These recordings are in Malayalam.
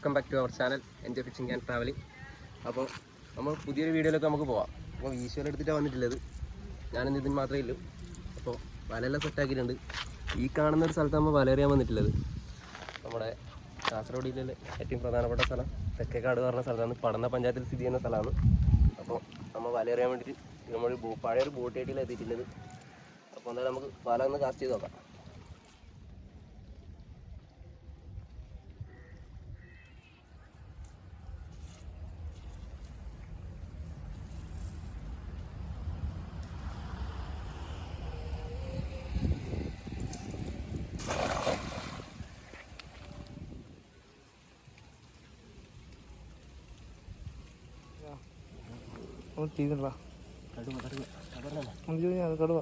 Welcome back to our channel enjoy fishing and travelling അപ്പോൾ നമ്മൾ പുതിയൊരു വീഡിയോയിലൊക്കെ നമുക്ക് പോവാം. അപ്പോൾ ഈശോയിൽ എടുത്തിട്ടാണ് വന്നിട്ടുള്ളത്. ഞാനിന്ന് ഇതിന് മാത്രമേ ഉള്ളൂ അപ്പോൾ വലയെല്ലാം സെറ്റാക്കിയിട്ടുണ്ട് ഈ കാണുന്ന ഒരു സ്ഥലത്ത് നമ്മൾ വലറിയാൻ വന്നിട്ടുള്ളത്. നമ്മുടെ കാസർഗോഡ് ജില്ലയിലെ ഏറ്റവും പ്രധാനപ്പെട്ട സ്ഥലം തെക്കേക്കാട് പറഞ്ഞ സ്ഥലത്താണ്. പടന്ന പഞ്ചായത്തിൽ സ്ഥിതി ചെയ്യുന്ന സ്ഥലമാണ്. അപ്പോൾ നമ്മൾ വലയെറിയാൻ വേണ്ടിയിട്ട് നമ്മൾ പഴയൊരു ബോട്ട് ഏറ്റിയിൽ എത്തിയിട്ടുള്ളത്. അപ്പോൾ എന്തായാലും നമുക്ക് വല ഒന്ന് കാസ്റ്റ് ചെയ്ത് നോക്കാം. ഒന്ന് ചെയ്തിട്ടാ കടുവ ചോദിച്ചാൽ അത് കടുവ.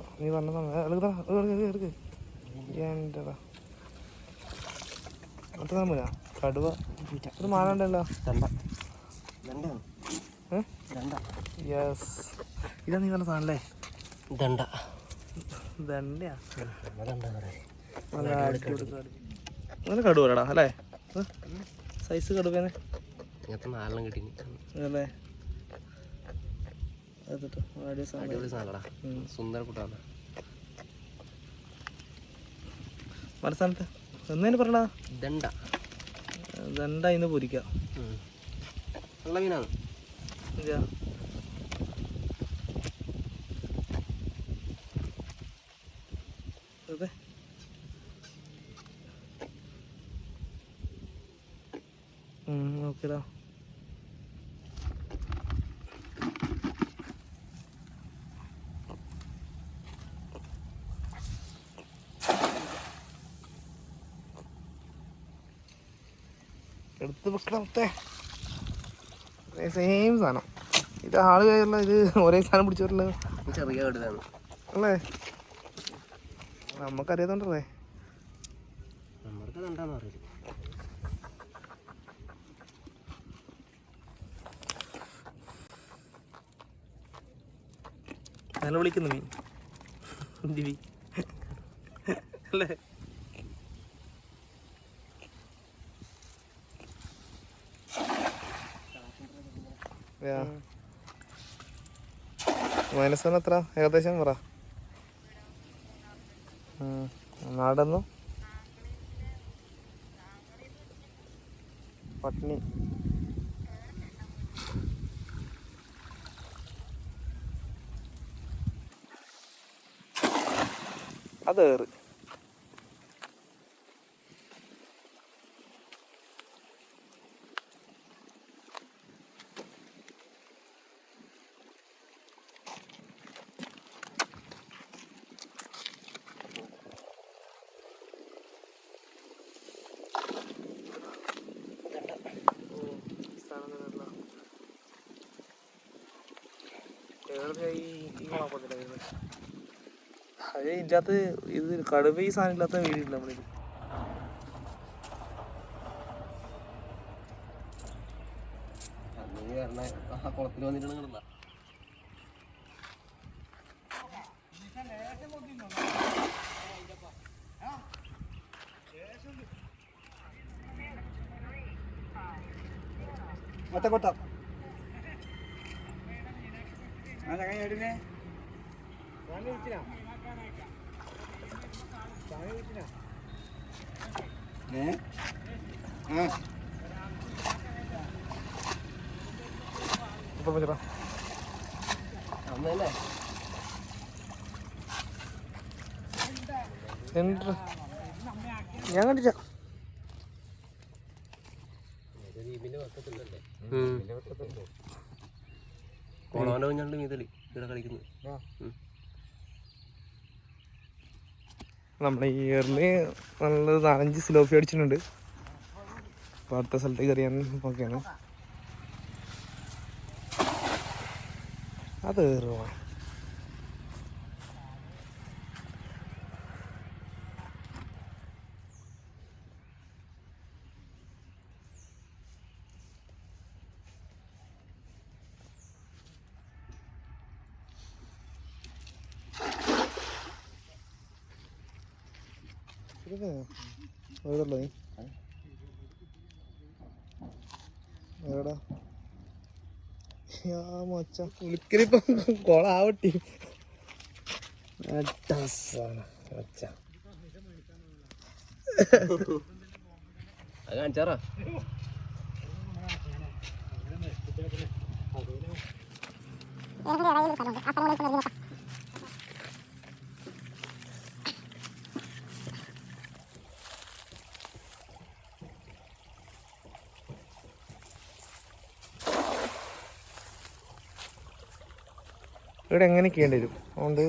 അത്ര തമ്മില ഇത് ഏ യെസ്. ഇതാ നീ പറഞ്ഞ സാധനല്ലേ? ദണ്ട. ദണ്ടയാ? നല്ല കടുവടാ അല്ലേ? സൈസ് കടുവേനെ. ഇങ്ങനത്തെ നാലെണ്ണം കിട്ടി അല്ലേ? അടിപൊളി സാധനടാ സുന്ദര കുട്ടാണ്. എന്നതിന് ദണ്ട. ദണ്ട ഇന്ന് പൊരിക്കാം. നല്ല മീനാണ്. ഇല്ല. അതെ. ഓക്കെടാ എടുത്ത് വെക്കണത്തെ സെയിം സാധനം. ഇത് ആൾ കയറില്ല ഇത് ഒരേ സാധനം പിടിച്ചോട്ടല്ലോ ചെറിയ കടുതാണ്. അല്ലേ? നമുക്കറിയാത്തോണ്ടല്ലേ? നമ്മൾക്ക് ദണ്ടാന്ന് അറിയില്ല. നല്ല വിളിക്കുന്നു മീൻ ദിവി അല്ലേ? മൈനസ് എത്ര? ഏകദേശം പറ. നാടന്നു പട്ടിണി. അതേറ് അത് ഇതിന്റെ അകത്ത് ഇത് കടുവ ഈ സാധനം ഇല്ലാത്ത വീടില്ല നമ്മളിൽ കുളത്തിൽ വന്നിട്ടാണ് കിടന്ന. കൊട്ട. ആ ഏ? ആ. പറ്റടാ അന്നല്ലേ? എന്നിട്ട് ഞാൻ കണ്ടില്ല. കുഞ്ഞുണ്ട് മീതൽ ഇവിടെ. നമ്മുടെ ഈ ഇയറിൽ നല്ലൊരു നാലഞ്ച് സിലോഫി അടിച്ചിട്ടുണ്ട്. അപ്പോൾ അടുത്ത സ്ഥലത്തേക്ക് അറിയാൻ നോക്കിയാണ്. അത് കയറുവാ? പോയതല്ലോ നീ എവിടാ യാ മച്ച. ഉളുക്കലിപ്പം കൊളാവട്ടി. മച്ച. അത് കാണിച്ചാറാ? ഇവിടെ എങ്ങനെ ചെയ്യേണ്ടി വരും? അതുകൊണ്ട്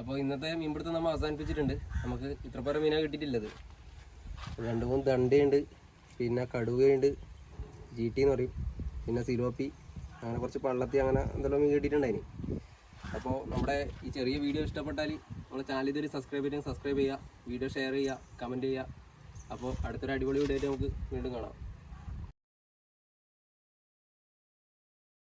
അപ്പോൾ ഇന്നത്തെ മീൻപിടുത്തം നമ്മൾ അവസാനിപ്പിച്ചിട്ടുണ്ട്. നമുക്ക് ഇത്ര പേരെ മീനാണ് കിട്ടിയിട്ടില്ലത്. രണ്ട് മൂന്ന് ദണ്ടയുണ്ട്. പിന്നെ കടുവയുണ്ട്. ജി ടി എന്ന് പറയും. പിന്നെ സിലോപ്പി. അങ്ങനെ കുറച്ച് പള്ളത്തി അങ്ങനെ എന്തെല്ലാം മീൻ കിട്ടിയിട്ടുണ്ടായിന്. അപ്പോൾ നമ്മുടെ ഈ ചെറിയ വീഡിയോ ഇഷ്ടപ്പെട്ടാൽ നമ്മുടെ ചാനൽ ഇതൊരു സബ്സ്ക്രൈബ് ചെയ്തെങ്കിൽ സബ്സ്ക്രൈബ് ചെയ്യുക വീഡിയോ ഷെയർ ചെയ്യുക കമന്റ് ചെയ്യുക. അപ്പോൾ അടുത്തൊരു അടിപൊളി വീഡിയോ ആയിട്ട് നമുക്ക് വീണ്ടും കാണാം.